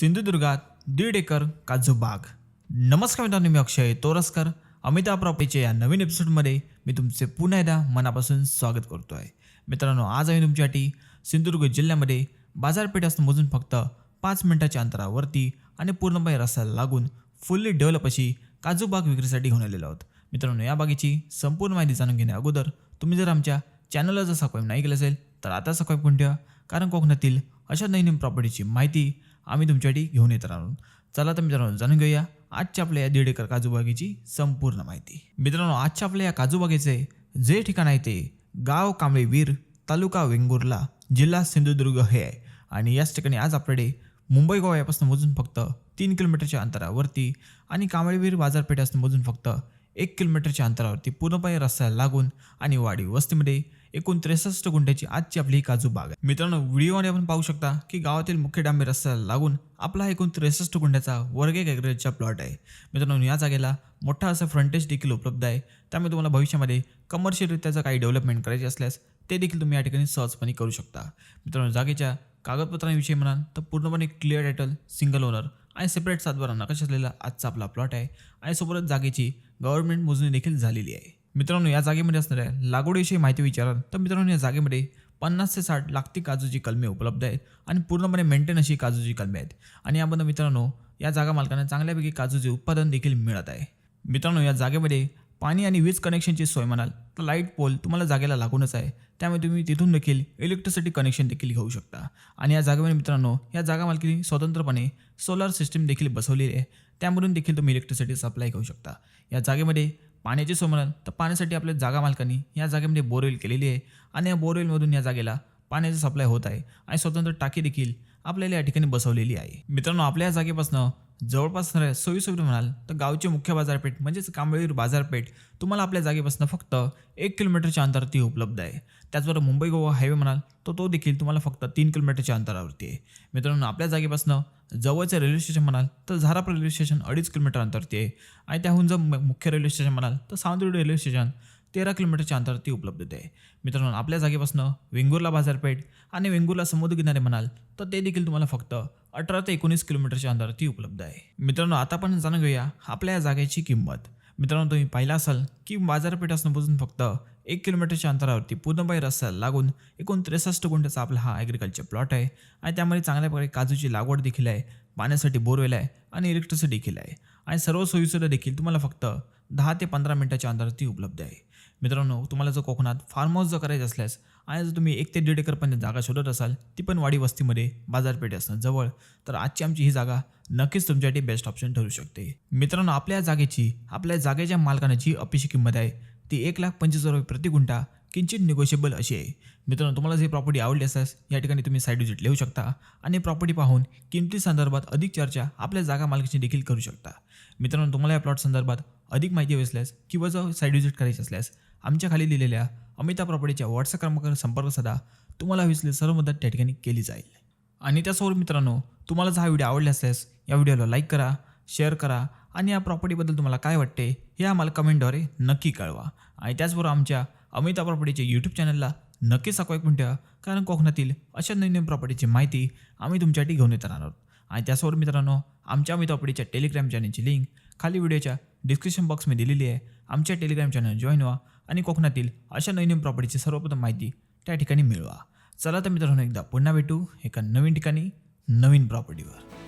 सिंधुदुर्गात दीड एकर काजू बाग. नमस्कार मित्रांनो मी अक्षय तोरसकर. अमिताभ प्रॉपर्टीच्या या नवीन एपिसोडमध्ये मी तुमचे पुन्हा एकदा मनापासून स्वागत करतो आहे मित्रांनो आज आम्ही तुमच्यासाठी सिंधुदुर्ग जिल्ह्यामध्ये बाजारपेठ असं मोजून फक्त पाच मिनिटाच्या अंतरावरती आणि पूर्णपणे रस्त्याला लागून फुल्ली डेव्हलप अशी काजू बाग विक्रीसाठी घेऊन आलेलो आहोत. मित्रांनो या बागेची संपूर्ण माहिती जाणून घेण्या अगोदर तुम्ही जर आमच्या चॅनलला जर सबस्क्राईब नाही केलं असेल तर आता सबस्क्राईब करून ठेवा. कारण कोकणातील अशा नवीन प्रॉपर्टीची माहिती आम्ही तुमच्यासाठी घेऊन येत राहून. चला तर मित्रांनो जाणून घेऊया आजच्या आपल्या या दीड एकर काजूबागेची संपूर्ण माहिती. मित्रांनो आजच्या आपल्या या काजूबागेचे जे ठिकाण आहे ते गाव कांबळेवीर तालुका वेंगुर्ला जिल्हा सिंधुदुर्ग हे आहे. आणि याच ठिकाणी आज आपल्याकडे मुंबई गोवा यापासून मोजून फक्त तीन किलोमीटरच्या अंतरावरती आणि कांबळेवीर बाजारपेठापासून मोजून फक्त एक किलोमीटरच्या अंतरावरती पूर्णपणे रस्त्याला लागून आणि वाडी वस्तीमध्ये एकूण त्रेसष्ट गुंठ्याची आजची आपली ही काजू बाग आहे. मित्रांनो व्हिडिओमध्ये आपण पाहू शकता की गावातील मुख्य डांबे रस्त्याला लागून आपला एकूण त्रेसष्ट गुंठ्याचा वर्ग एक ॲग्रेजचा प्लॉट आहे. मित्रांनो या जागेला मोठा असा फ्रंटेज देखील उपलब्ध आहे. त्यामुळे तुम्हाला भविष्यामध्ये कमर्शियलरित्याचं काही डेव्हलपमेंट करायची असल्यास ते देखील तुम्ही या ठिकाणी सहजपणे करू शकता. मित्रांनो जागेच्या कागदपत्रांविषयी म्हणाल तर पूर्णपणे क्लिअर टायटल सिंगल ओनर आणि सेपरेट सातबारा नकाश असलेला आजचा आपला प्लॉट आहे. आणि सोबतच जागेची गव्हर्नमेंट मोजणी देखील झालेली आहे. मित्रांनो या जागेमध्ये असणाऱ्या लागवडीविषयी माहिती विचाराल तर मित्रांनो या जागेमध्ये पन्नास ते साठ लागती काजूची कलमे उपलब्ध आहेत आणि पूर्णपणे मेंटेन अशी काजूची कलमे आहेत. आणि यामध्ये मित्रांनो या जागा मालकांना चांगल्यापैकी काजूचे उत्पादन देखील मिळत आहे. मित्रांनो या जागेमध्ये पाणी आणि वीज कनेक्शनची सोय म्हणाल तर लाइट पोल तुम्हाला जागेला लागूनच आहे. त्यामुळे तुम्ही तिथून देखील इलेक्ट्रिसिटी कनेक्शन देखील घेऊ शकता. आणि या जागेमध्ये मित्रांनो या जागा मालकीने स्वतंत्रपणे सोलार सिस्टीम देखील बसवलेली आहे. त्यामधून देखील तुम्ही इलेक्ट्रिसिटी सप्लाय घेऊ शकता. या जागेमध्ये पाण्याची सोय म्हणाल तर पाण्यासाठी आपल्या जागा मालकांनी या जागेमध्ये बोरवेल केलेली आहे. आणि या बोरवेलमधून या जागेला पाण्याचा सप्लाय होत आहे. आणि स्वतंत्र टाकी देखील आपल्याला या ठिकाणी बसवलेली आहे. मित्रांनो आपल्या या जागेपासून जवळपास सोयीसुविधा म्हणाल तर गावची मुख्य बाजारपेठ म्हणजेच कांबळीर बाजारपेठ तुम्हाला आपल्या जागेपासून फक्त एक किलोमीटरच्या अंतरावरती उपलब्ध आहे. त्याचबरोबर मुंबई गोवा हायवे म्हणाल तर तो देखील तुम्हाला फक्त तीन किलोमीटरच्या अंतरावरती आहे. मित्रांनो आपल्या जागेपासून जवळचं रेल्वे स्टेशन म्हणाल तर झारापूर रेल्वे स्टेशन अडीच किलोमीटर अंतरावरती आहे. आणि त्याहून जर मुख्य रेल्वे स्टेशन म्हणाल तर सावंतवाडी रेल्वे स्टेशन तेरा किलोमीटरच्या अंतरावरती उपलब्ध आहे. मित्रांनो आपल्या जागेपासून वेंगुर्ला बाजारपेठ आणि वेंगुर्ला समुद्रकिनारे म्हणाल तर ते देखील तुम्हाला फक्त अठरा ते एकोणीस किलोमीटरच्या अंतरावरती उपलब्ध आहे. मित्रांनो आता आपण जाणून घेऊया आपल्या या जागेची किंमत. मित्रांनो तुम्ही पाहिलं असाल की बाजारपेठ असणं फक्त एक किलोमीटरच्या अंतरावरती पूर्णबाई रस्त्याला लागून एकूण त्रेसष्ट गुंठ्याचा आपला हा ॲग्रिकल्चर प्लॉट आहे आणि त्यामध्ये चांगल्या प्रकारे काजूची लागवड देखील आहे पाण्यासाठी बोरवेल आहे आणि इलेक्ट्रिसिटी देखील आहे. आणि सर्व सोयीसुविधा देखील तुम्हाला फक्त दहा ते पंधरा मिनिटाच्या अंतरावरती उपलब्ध आहे. मित्रांनो तुम्हाला जर कोकणात फार्म हाऊस जर करायचं असल्यास आणि जर तुम्ही एक ते दीड एकरपर्यंत जागा शोधत असाल ती पण वाडी वस्तीमध्ये बाजारपेठ असणं जवळ तर आजची आमची ही जागा नक्कीच तुमच्यासाठी बेस्ट ऑप्शन ठरू शकते. मित्रांनो आपल्या या जागेची आपल्या जागेच्या मालकाने जी अपेक्षी किंमत आहे ती एक लाख पंचवीस हजार रुपये प्रति गुंठा किंचित निगोशिएबल अशी आहे. मित्रांनो तुम्हाला जी प्रॉपर्टी आवडली असल्यास या ठिकाणी तुम्ही साईड विजिट लिहू शकता आणि प्रॉपर्टी पाहून किमती संदर्भात अधिक चर्चा आपल्या जागा मालकाची देखील करू शकता. मित्रांनो तुम्हाला या प्लॉट संदर्भात अधिक माहिती हवी असल्यास किंवा जर साईड विजिट करायची असल्यास आमच्या खाली दिलेल्या अमिता प्रॉपर्टीच्या व्हॉट्सअप क्रमांकावर संपर्क साधा. तुम्हाला हवी सर्व मदत त्या ठिकाणी केली जाईल. आणि त्यासोबत मित्रांनो तुम्हाला जर हा व्हिडिओ आवडला असल्यास या व्हिडिओला लाईक करा शेअर करा आणि या प्रॉपर्टीबद्दल तुम्हाला काय वाटते हे आम्हाला कमेंटद्वारे नक्की कळवा. आणि त्याचबरोबर आमच्या अमिता प्रॉपर्टीच्या यूट्यूब चॅनलला नक्की सबस्क्राईब पण ठेवा कारण कोकणातील अशा नवीन नवीन प्रॉपर्टीची माहिती आम्ही तुमच्यासाठी घेऊन येत राहणार आहोत. आणि त्यासोबत मित्रांनो आमच्या अमिता प्रॉपर्टीच्या टेलिग्राम चॅनलची लिंक खाली व्हिडिओच्या डिस्क्रिप्शन बॉक्समध्ये दिलेली आहे. आमच्या टेलिग्राम चॅनल जॉईन व्हा. आणि कोकणातील अशा नवीन प्रॉपर्टीची सर्वप्रथम माहिती त्या ठिकाणी मिळवा. चला तर मित्रांनो एकदा पुन्हा भेटू एका नवीन ठिकाणी नवीन प्रॉपर्टीवर